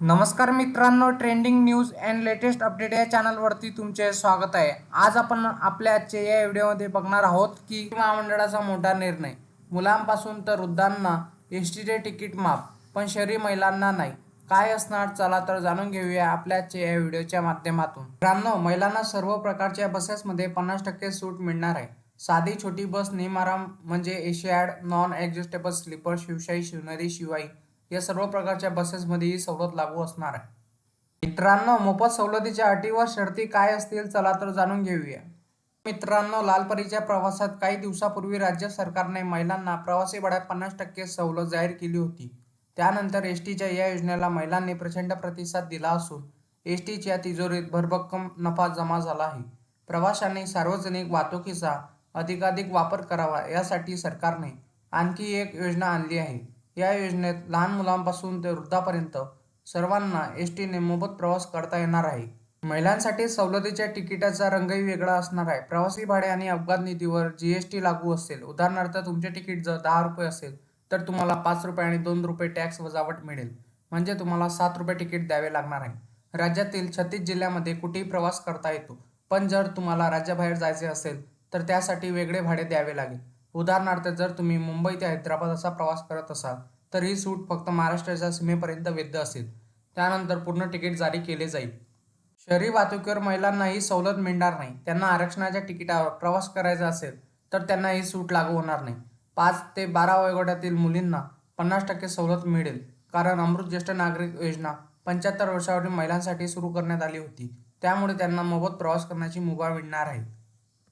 नमस्कार मित्रांनो trending news and latest update या चॅनलवरती तुमचे स्वागत आहे. आज आपण आपल्या आजच्या या व्हिडिओमध्ये बघणार आहोत की महामंडळाचा मोठा निर्णय. मुलांपासून तर वृद्धांना एस टीचे तिकीट माफ पण शहरी महिलांना नाही. काय असणार? चला तर जाणून घेऊया आपल्या आजच्या या व्हिडिओच्या माध्यमातून. मित्रांनो महिलांना सर्व प्रकारच्या बसेसमध्ये पन्नास टक्के सूट मिळणार आहे. साधी छोटी बस नेमाराम म्हणजे Asiad non adjustable sleeper Shivshahi Shivneri Shivai या सर्व प्रकारच्या बसेसमध्ये ही सवलत लागू असणार आहे. मित्रांनो मोफत सवलतीच्या अटी व शर्ती काय असतील चला तर जाणून घेऊया. मित्रांनो लालपरीच्या प्रवासात काही दिवसापूर्वी राज्य सरकारने महिलांना प्रवासी भाड्यात पन्नास टक्के सवलत जाहीर केली होती. त्यानंतर एस टीच्या या योजनेला महिलांनी प्रचंड प्रतिसाद दिला असून एस टीच्या तिजोरीत भरभक्कम नफा जमा झाला आहे. प्रवाशांनी सार्वजनिक वाहतुकीचा अधिकाधिक वापर करावा यासाठी सरकारने आणखी एक योजना आणली आहे. या योजनेत लहान मुलांपासून ते वृद्धापर्यंत सर्वांना एस टीने मोफत प्रवास करता येणार आहे. महिलांसाठी सवलतीच्या तिकिटाचा रंगही वेगळा असणार आहे. प्रवासी भाडे आणि अपघात निधीवर जी एस टी लागू असेल उदाहरणार्थ तुमचे तिकीट जर दहा रुपये असेल तर तुम्हाला पाच रुपये आणि दोन रुपये टॅक्स वजावट मिळेल. म्हणजे तुम्हाला सात रुपये तिकीट द्यावे लागणार आहे. राज्यातील छत्तीस जिल्ह्यामध्ये कुठेही प्रवास करता येतो. पण जर तुम्हाला राज्याबाहेर जायचे असेल तर त्यासाठी वेगळे भाडे द्यावे लागेल. उदाहरणार्थ जर तुम्ही मुंबई ते हैदराबाद असा प्रवास करत असाल तर ही सूट फक्त महाराष्ट्राच्या सीमेपर्यंत वैध असेल. त्यानंतर पूर्ण तिकीट जारी केले जाईल. शहरी वाहतुकीवर महिलांना ही सवलत मिळणार नाही. त्यांना आरक्षणाच्या तिकिटावर प्रवास करायचा असेल तर त्यांना ही सूट लागू होणार नाही. पाच ते बारा वयोगटातील मुलींना पन्नास टक्के सवलत मिळेल कारण अमृत ज्येष्ठ नागरिक योजना पंच्याहत्तर वर्षावरील महिलांसाठी सुरू करण्यात आली होती. त्यामुळे त्यांना मोफत प्रवास करण्याची मुभा मिळणार आहे.